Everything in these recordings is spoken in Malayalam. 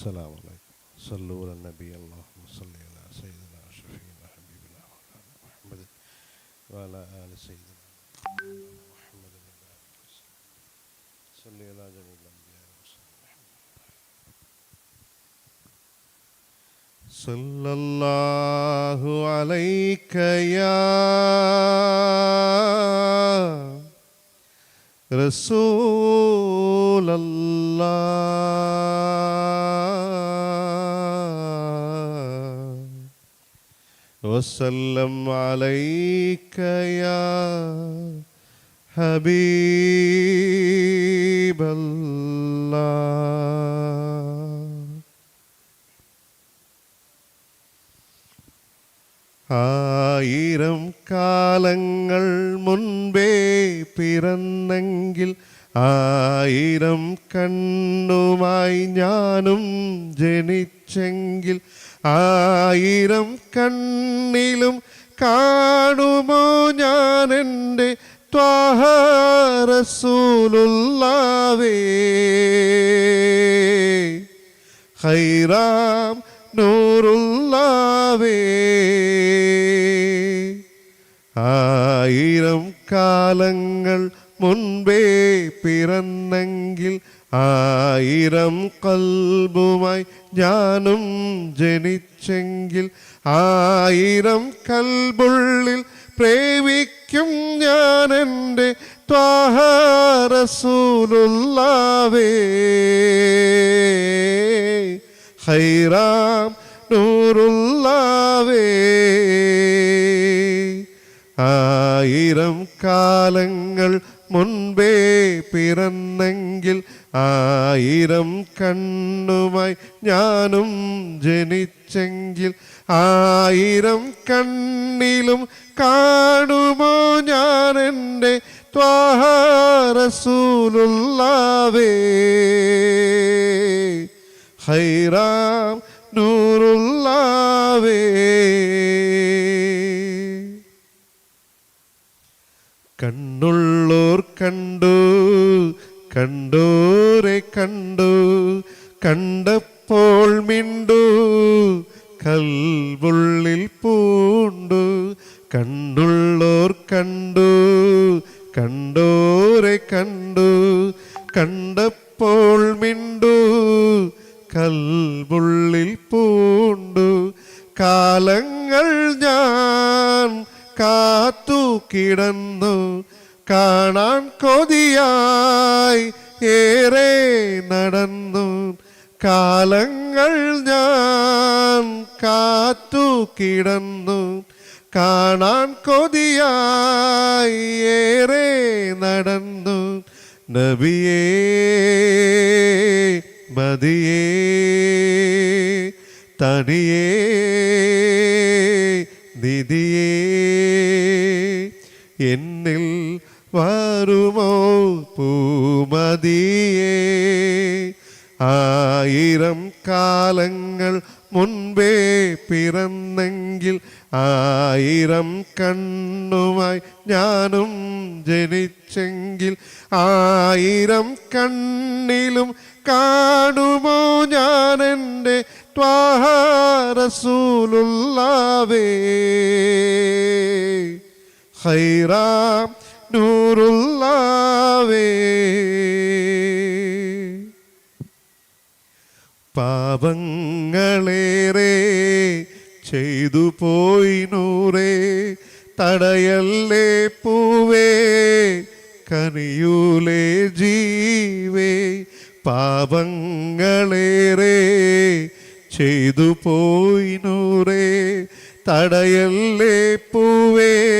السلام عليكم. صلوا على النبي اللهم صل على سيدنا شفينا حبيبنا محمد وعلى آل سيدنا محمد. وبارك وسلم صل على جميع الأنبياء صلى الله عليك يا رسول الله. وسلم عليك يا حبيب الله ആയിരം കാലങ്ങൾ മുൻപേ പിറന്നെങ്കിൽ ആയിരം കണ്ണുമായി ഞാനും ജനിച്ചെങ്കിൽ ആയിരം കണ്ണിലും കാണുമോ ഞാൻ എന്റെ ത്വാഹറസൂലുള്ളാവേ ഹൈറാം നൂറുള്ളാവേ ആയിരം കാലങ്ങൾ മുൻപേ പിറന്നെങ്കിൽ ആയിരം കൽബുമായി ഞാനും ജനിച്ചെങ്കിൽ ആയിരം കൽബുള്ളിൽ പ്രേമിക്കും ഞാൻ എന്റെ ത്വാഹറസൂലുള്ളാവേ. ഹൈറാം നൂറുള്ളാവേ. ആയിരം കാലങ്ങൾ മുൻപേ പിറന്നെങ്കിൽ ആയിരം കണ്ണുമായി ഞാനും ജനിച്ചെങ്കിൽ ആയിരം കണ്ണിലും കാണുമോ ഞാൻ എന്റെ ത്വാഹാരസൂലുള്ളവേ ഹൈറാം നൂറുള്ളാവേ? കണ്ണുള്ളോർ കണ്ടു കണ്ടോരെ കണ്ടു കണ്ടപ്പോൾ മിണ്ടു കൽവുള്ളിൽ പൂണ്ടു കണ്ണുള്ളോർ കണ്ടു കണ്ടോരെ കണ്ടു കണ്ടപ്പോൾ മിണ്ടു കൽവുള്ളിൽ പൂണ്ടു. കാലങ്ങൾ ഞാൻ കാത്തു കിടന്നു. കാണാൻ കൊതിയായി ഏറെ നടന്നു. കാലങ്ങൾ ഞാൻ കാത്തു കിടന്നു. കാണാൻ കൊതിയായി ഏറെ നടന്നു. നബിയേ മതിയേ തനിയേ നിധിയേ. എന്നിൽ വരുമോ പൂമതിയേ ആയിരം കാലങ്ങൾ മുൻപേ പിറന്നെങ്കിൽ ആയിരം കണ്ണുമായി ഞാനും ജനിച്ചെങ്കിൽ ആയിരം കണ്ണിലും കാണുമോ ഞാൻ എന്റെ ത്വാഹറസൂലുള്ളാവേ ഹൈറാം നൂറുള്ളാവേ പാപങ്ങളേറെ ചെയ്തു പോയി നൂറേ. തടയല്ലേ പൂവേ. കനിയൂലേ ജീവേ. പാപങ്ങളേറെ ചെയ്തു പോയി നൂറേ. തടയല്ലേ പൂവേ.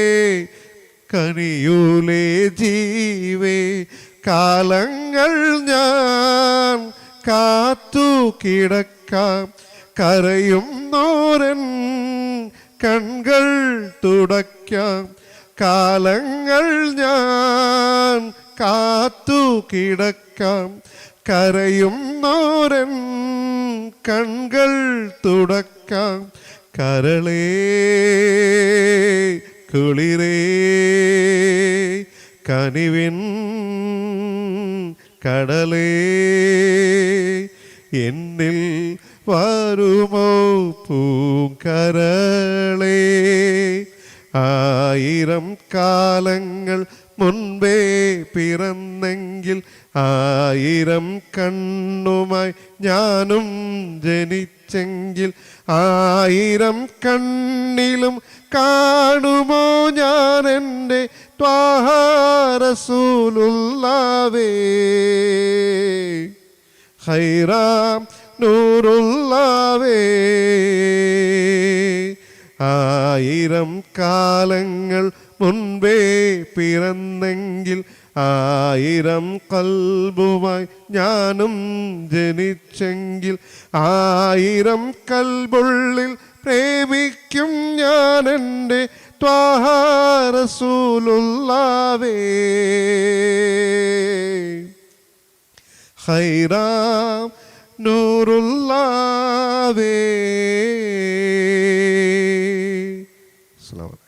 കനിയൂലേ ജീവേ കാലങ്ങൾ ഞാൻ കാത്തു കിടക്കാം. കരയും നോരൻ കൺകൾ തുടയ്ക്കാം. കാലങ്ങൾ ഞാൻ കാത്തു കിടക്കാം. കരയും നോരൻ കൺകൾ തുടക്കാം കരളേ കുളിരേ കനിവിൻ കടലേ എന്നിൽ വരുമോ പൂങ്കരളേ? ആയിരം കാലങ്ങൾ മുൻപേ പിറന്നെങ്കിൽ ആയിരം കണ്ണുമായി ഞാനും ജനിച്ചെങ്കിൽ ആയിരം കണ്ണിലും കാണുമോ ഞാൻ എന്റെ ത്വാഹാരസൂലുള്ളവേ? ഹൈറാം നൂറുള്ളവേ? ആയിരം കാലങ്ങൾ മുൻപേ പിറന്നെങ്കിൽ ആയിരം കൽബുമായി ഞാനും ജനിച്ചെങ്കിൽ ആയിരം കൽബുള്ളിൽ പ്രേമിക്കും ഞാൻ എന്റെ ത്വാഹാരസൂലുള്ളാവേ ഹൈറാം നൂറുള്ളാവേ. അലൈക്കും.